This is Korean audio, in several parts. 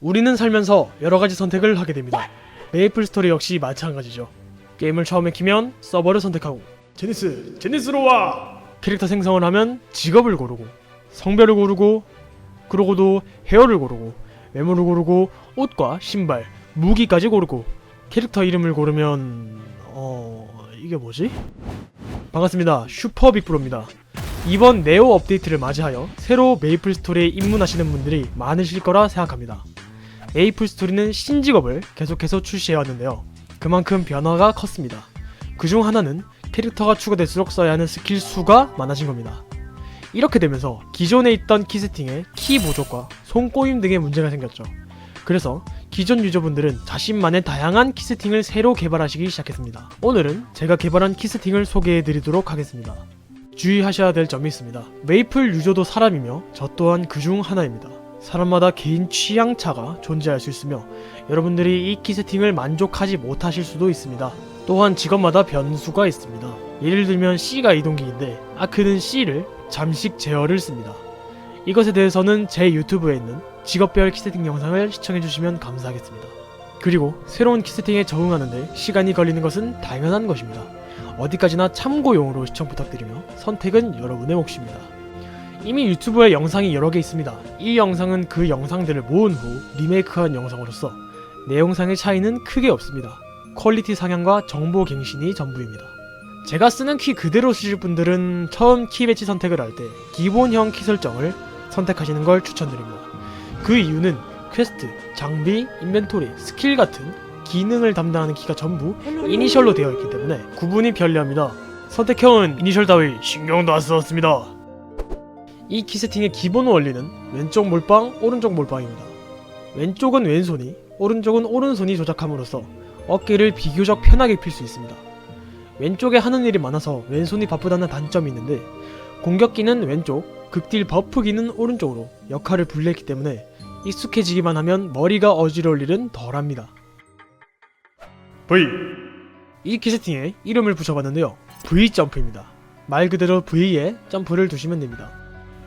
우리는 살면서 여러 가지 선택을 하게 됩니다. 메이플 스토리 역시 마찬가지죠. 게임을 처음에 키면 서버를 선택하고 제니스, 제니스로 와! 캐릭터 생성을 하면 직업을 고르고 성별을 고르고 그러고도 헤어를 고르고 외모를 고르고 옷과 신발, 무기까지 고르고 캐릭터 이름을 고르면 어... 이게 뭐지? 반갑습니다. 슈퍼 빅브로입니다. 이번 네오 업데이트를 맞이하여 새로 메이플 스토리에 입문하시는 분들이 많으실 거라 생각합니다. 메이플 스토리는 신직업을 계속해서 출시해왔는데요. 그만큼 변화가 컸습니다. 그중 하나는 캐릭터가 추가될수록 써야 하는 스킬 수가 많아진 겁니다. 이렇게 되면서 기존에 있던 키 세팅에 키 부족과 손꼬임 등의 문제가 생겼죠. 그래서 기존 유저분들은 자신만의 다양한 키 세팅을 새로 개발하시기 시작했습니다. 오늘은 제가 개발한 키 세팅을 소개해 드리도록 하겠습니다. 주의하셔야 될 점이 있습니다. 메이플 유저도 사람이며 저 또한 그 중 하나입니다. 사람마다 개인 취향 차가 존재할 수 있으며 여러분들이 이 키 세팅을 만족하지 못하실 수도 있습니다. 또한 직업마다 변수가 있습니다. 예를 들면 C가 이동기인데 아크는 C를 잠식 제어를 씁니다. 이것에 대해서는 제 유튜브에 있는 직업별 키 세팅 영상을 시청해주시면 감사하겠습니다. 그리고 새로운 키 세팅에 적응하는데 시간이 걸리는 것은 당연한 것입니다. 어디까지나 참고용으로 시청 부탁드리며 선택은 여러분의 몫입니다. 이미 유튜브에 영상이 여러 개 있습니다. 이 영상은 그 영상들을 모은 후 리메이크한 영상으로서 내용상의 차이는 크게 없습니다. 퀄리티 상향과 정보 갱신이 전부입니다. 제가 쓰는 키 그대로 쓰실 분들은 처음 키 배치 선택을 할 때 기본형 키 설정을 선택하시는 걸 추천드립니다. 그 이유는 퀘스트, 장비, 인벤토리, 스킬 같은 기능을 담당하는 키가 전부 이니셜로 되어 있기 때문에 구분이 편리합니다. 선택형은 이니셜 따위 신경도 안 썼습니다. 이 키 세팅의 기본 원리는 왼쪽 몰빵, 오른쪽 몰빵입니다. 왼쪽은 왼손이, 오른쪽은 오른손이 조작함으로써 어깨를 비교적 편하게 필 수 있습니다. 왼쪽에 하는 일이 많아서 왼손이 바쁘다는 단점이 있는데 공격기는 왼쪽, 극딜 버프기는 오른쪽으로 역할을 분리했기 때문에 익숙해지기만 하면 머리가 어지러울 일은 덜합니다. V 이 키세팅에 이름을 붙여봤는데요. V 점프입니다. 말 그대로 V에 점프를 두시면 됩니다.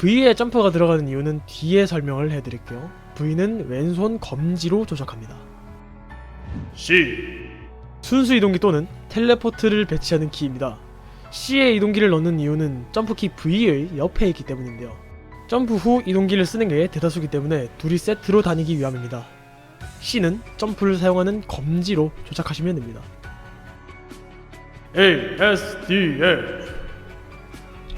V에 점프가 들어가는 이유는 뒤에 설명을 해드릴게요. V는 왼손 검지로 조작합니다. C 순수 이동기 또는 텔레포트를 배치하는 키입니다. C에 이동기를 넣는 이유는 점프키 V의 옆에 있기 때문인데요. 점프 후 이동기를 쓰는 게 대다수기 때문에 둘이 세트로 다니기 위함입니다. C는 점프를 사용하는 검지로 조작하시면 됩니다. A, S, D, F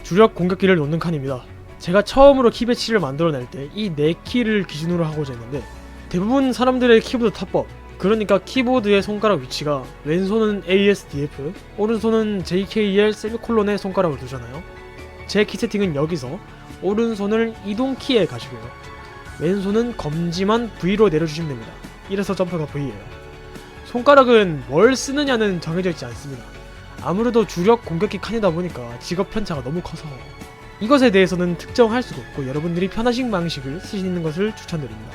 주력 공격기를 놓는 칸입니다. 제가 처음으로 키 배치를 만들어낼 때 이 네 키를 기준으로 하고자 했는데 대부분 사람들의 키보드 타법 그러니까 키보드의 손가락 위치가 왼손은 ASDF, 오른손은 JKL 세미콜론에 손가락을 두잖아요. 제 키 세팅은 여기서 오른손을 이동 키에 가지고요. 왼손은 검지만 V로 내려주시면 됩니다. 이래서 점프가 V예요. 손가락은 뭘 쓰느냐는 정해져 있지 않습니다. 아무래도 주력 공격기 칸이다 보니까 직업 편차가 너무 커서 이것에 대해서는 특정할 수도 없고 여러분들이 편하신 방식을 쓰시는 것을 추천드립니다.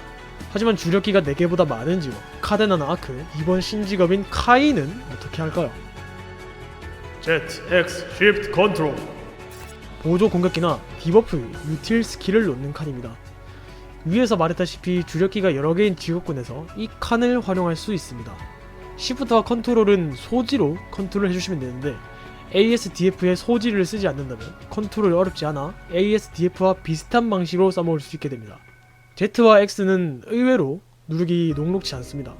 하지만 주력기가 4개보다 많은 직업, 카데나나 아크, 이번 신직업인 카이는 어떻게 할까요? Z, X, Shift, Control 보조 공격기나 디버프, 유틸 스킬을 놓는 칸입니다. 위에서 말했다시피 주력기가 여러 개인 직업군에서 이 칸을 활용할 수 있습니다. 시프트와 컨트롤은 소지로 컨트롤 해주시면 되는데 ASDF의 소지를 쓰지 않는다면 컨트롤이 어렵지 않아 ASDF와 비슷한 방식으로 써먹을 수 있게 됩니다. Z와 X는 의외로 누르기 녹록지 않습니다.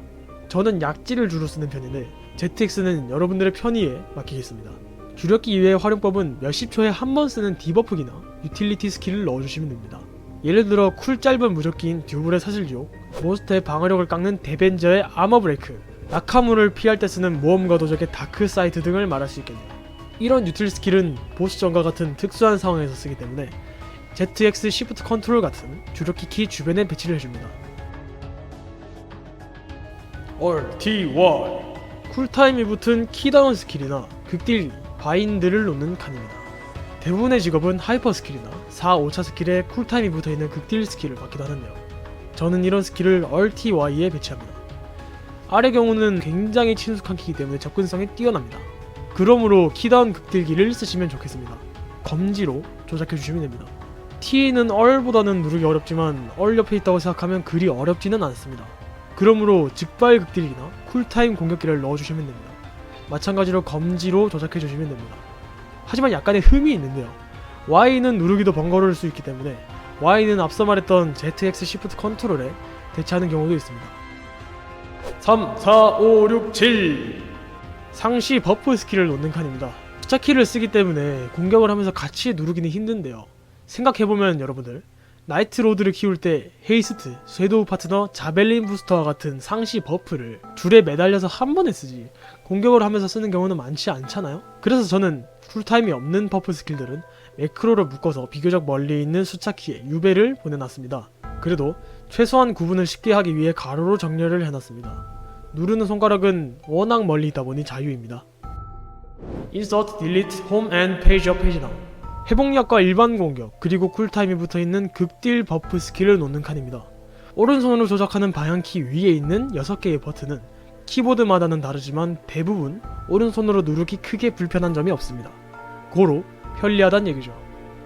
저는 약지를 주로 쓰는 편인데 ZX는 여러분들의 편의에 맡기겠습니다. 주력기 이외의 활용법은 몇십 초에 한 번 쓰는 디버프기나 유틸리티 스킬을 넣어주시면 됩니다. 예를 들어 쿨 짧은 무적기인 듀블의 사슬지옥, 몬스터의 방어력을 깎는 데벤저의 아머 브레이크, 낙하물을 피할 때 쓰는 모험가 도적의 다크 사이트 등을 말할 수 있겠네요. 이런 유틸 스킬은 보스전과 같은 특수한 상황에서 쓰기 때문에 ZX Shift 컨트롤 같은 주력키 키 주변에 배치를 해줍니다. Y 쿨타임이 붙은 키다운 스킬이나 극딜 바인드를 놓는 칸입니다. 대부분의 직업은 하이퍼 스킬이나 4, 5차 스킬에 쿨타임이 붙어있는 극딜 스킬을 받기도 하는데요. 저는 이런 스킬을 Y에 배치합니다. 아래 경우는 굉장히 친숙한 키이기 때문에 접근성이 뛰어납니다. 그러므로 키다운 극딜기를 쓰시면 좋겠습니다. 검지로 조작해 주시면 됩니다. T는 얼보다는 누르기 어렵지만 얼 옆에 있다고 생각하면 그리 어렵지는 않습니다. 그러므로 즉발 극딜기나 쿨타임 공격기를 넣어주시면 됩니다. 마찬가지로 검지로 조작해 주시면 됩니다. 하지만 약간의 흠이 있는데요. Y는 누르기도 번거로울 수 있기 때문에 Y는 앞서 말했던 ZX Shift 컨트롤에 대체하는 경우도 있습니다. 3, 4, 5, 6, 7 상시 버프 스킬을 놓는 칸입니다. 숫자 키를 쓰기 때문에 공격을 하면서 같이 누르기는 힘든데요. 생각해보면 여러분들 나이트 로드를 키울 때 헤이스트, 섀도우 파트너, 자벨린 부스터와 같은 상시 버프를 줄에 매달려서 한 번에 쓰지 공격을 하면서 쓰는 경우는 많지 않잖아요? 그래서 저는 쿨타임이 없는 버프 스킬들은 매크로를 묶어서 비교적 멀리 있는 숫자 키에 유배를 보내놨습니다. 그래도 최소한 구분을 쉽게 하기 위해 가로로 정렬을 해놨습니다. 누르는 손가락은 워낙 멀리 있다 보니 자유입니다. Insert, Delete, Home and Page Up, Page Down 회복력과 일반 공격 그리고 쿨타임이 붙어있는 극딜 버프 스킬을 놓는 칸입니다. 오른손으로 조작하는 방향키 위에 있는 6개의 버튼은 키보드마다는 다르지만 대부분 오른손으로 누르기 크게 불편한 점이 없습니다. 고로 편리하단 얘기죠.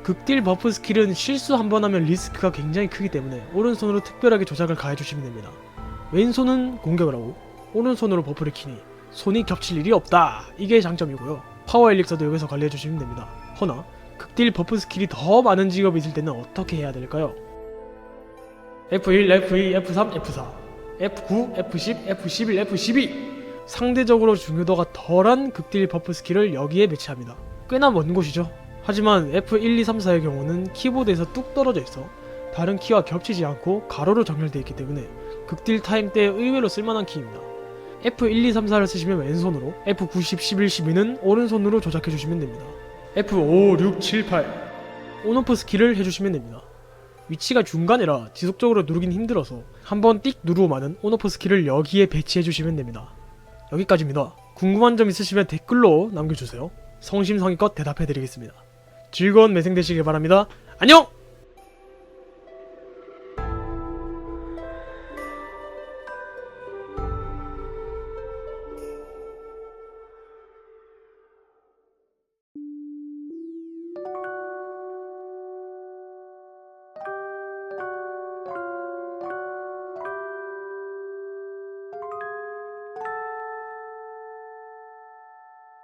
극딜 버프 스킬은 실수 한 번 하면 리스크가 굉장히 크기 때문에 오른손으로 특별하게 조작을 가해주시면 됩니다. 왼손은 공격을 하고 오른손으로 버프를 키니 손이 겹칠 일이 없다. 이게 장점이고요. 파워 엘릭서도 여기서 관리해주시면 됩니다. 허나 극딜 버프 스킬이 더 많은 직업이 있을 때는 어떻게 해야 될까요? F1, F2, F3, F4, F9, F10, F11, F12 상대적으로 중요도가 덜한 극딜 버프 스킬을 여기에 배치합니다. 꽤나 먼 곳이죠. 하지만 F1, 2, 3, 4의 경우는 키보드에서 뚝 떨어져 있어 다른 키와 겹치지 않고 가로로 정렬되어 있기 때문에 극딜 타임 때 의외로 쓸만한 키입니다. F1, 2, 3, 4를 쓰시면 왼손으로 F9, 10, 11, 12는 오른손으로 조작해 주시면 됩니다. F5, 6, 7, 8 온오프 스킬을 해주시면 됩니다. 위치가 중간이라 지속적으로 누르긴 힘들어서 한번 띡 누르고마는 온오프 스킬을 여기에 배치해 주시면 됩니다. 여기까지입니다. 궁금한 점 있으시면 댓글로 남겨주세요. 성심성의껏 대답해드리겠습니다. 즐거운 매생 되시길 바랍니다. 안녕!